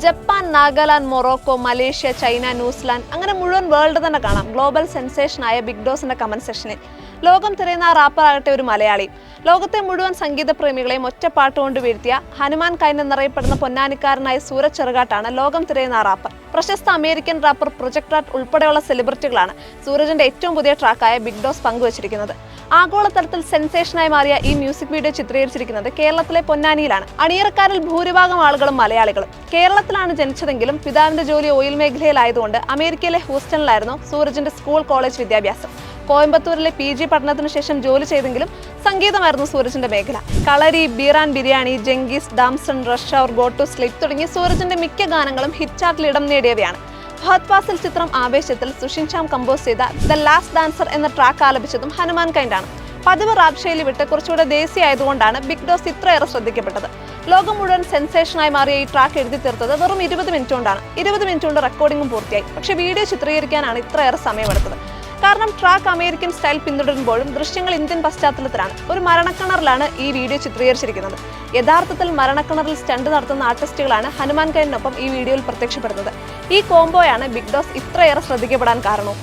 Japan Nagaland Morocco Malaysia China New Zealand അങ്ങനെ മുഴുവൻ world തന്നെ കാണാം. ഗ്ലോബൽ സെൻസേഷനായ ബിഗ് ഡോസിന്റെ കമന്റ് സെക്ഷനിൽ ലോകം തിരയുന്ന ആ റാപ്പർ ആകട്ടെ ഒരു മലയാളി. ലോകത്തെ മുഴുവൻ സംഗീത പ്രേമികളെയും ഒറ്റപ്പാട്ടുകൊണ്ട് വീഴ്ത്തിയ ഹനുമാൻ കൈൻ എന്നറിയപ്പെടുന്ന പൊന്നാനിക്കാരനായ സൂരജ് ചെറുകാട്ടാണ് ലോകം തിരയുന്ന ആ റാപ്പർ പ്രശസ്ത അമേരിക്കൻ റാപ്പർ പ്രൊജക്ട് ആർട്ട് ഉൾപ്പെടെയുള്ള സെലിബ്രിറ്റികളാണ് സൂരജിന്റെ ഏറ്റവും പുതിയ ട്രാക്കായ ബിഗ് ഡോസ് പങ്കുവച്ചിരിക്കുന്നത്. ആഗോളതലത്തിൽ സെൻസേഷനായി മാറിയ ഈ മ്യൂസിക് വീഡിയോ ചിത്രീകരിച്ചിരിക്കുന്നത് കേരളത്തിലെ പൊന്നാനിയിലാണ്. അണിയറക്കാരിൽ ഭൂരിഭാഗം ആളുകളും മലയാളികളും. കേരളത്തിലാണ് ജനിച്ചതെങ്കിലും പിതാവിന്റെ ജോലി ഓയിൽ മേഖലയിലായതുകൊണ്ട് അമേരിക്കയിലെ ഹൂസ്റ്റണിലായിരുന്നു സൂരജിന്റെ സ്കൂൾ കോളേജ് വിദ്യാഭ്യാസം. കോയമ്പത്തൂരിലെ പി ജി പഠനത്തിനു ശേഷം ജോലി ചെയ്തെങ്കിലും സംഗീതമായിരുന്നു സൂരജിന്റെ മേഖല. Kalari beer and biryani Genghis damn son rush hour go to sleep തുടങ്ങി സൂരജിന്റെ മിക്ക ഗാനങ്ങളും ഹിറ്റ് ചാർട്ടിൽ ഇടം നേടിയവയാണ്. ഫഹദ് പാസിൽ ചിത്രം ആവേശത്തിൽ സുഷിൻ ശ്യാം കമ്പോസ് ചെയ്ത ദ ലാസ്റ്റ് ഡാൻസർ എന്ന ട്രാക്ക് ആലപിച്ചതും ഹനുമാൻ കൈൻഡാണ്. പതിവ് റാപ് ശൈലി വിട്ട് കുറച്ചുകൂടെ ദേശീയ ആയതുകൊണ്ടാണ് ബിഗ് ഡോസ് ഇത്രയേറെ ശ്രദ്ധിക്കപ്പെട്ടത്. ലോകം മുഴുവൻ സെൻസേഷനായി മാറിയ ഈ ട്രാക്ക് എഴുതി തീർത്തത് വെറും ഇരുപത് മിനിറ്റ് കൊണ്ടാണ്. ഇരുപത് മിനിറ്റ് കൊണ്ട് റെക്കോർഡിംഗും പൂർത്തിയായി. പക്ഷേ വീഡിയോ ചിത്രീകരിക്കാനാണ് ഇത്രയേറെ സമയമെടുത്തത്. കാരണം ട്രാക്ക് അമേരിക്കൻ സ്റ്റൈൽ പിന്തുടരുമ്പോഴും ദൃശ്യങ്ങൾ ഇന്ത്യൻ പശ്ചാത്തലത്തിലാണ്. ഒരു മരണക്കിണറിലാണ് ഈ വീഡിയോ ചിത്രീകരിച്ചിരിക്കുന്നത്. യഥാർത്ഥത്തിൽ മരണക്കിണറിൽ സ്റ്റണ്ട് നടത്തുന്ന ആർട്ടിസ്റ്റുകളാണ് ഹനുമാൻ കൈനൊപ്പം ഈ വീഡിയോയിൽ പ്രത്യക്ഷപ്പെടുന്നത്. ഈ കോംബോയാണ് ബിഗ് ബോസ് ഇത്രയേറെ ശ്രദ്ധിക്കപ്പെടാൻ കാരണവും.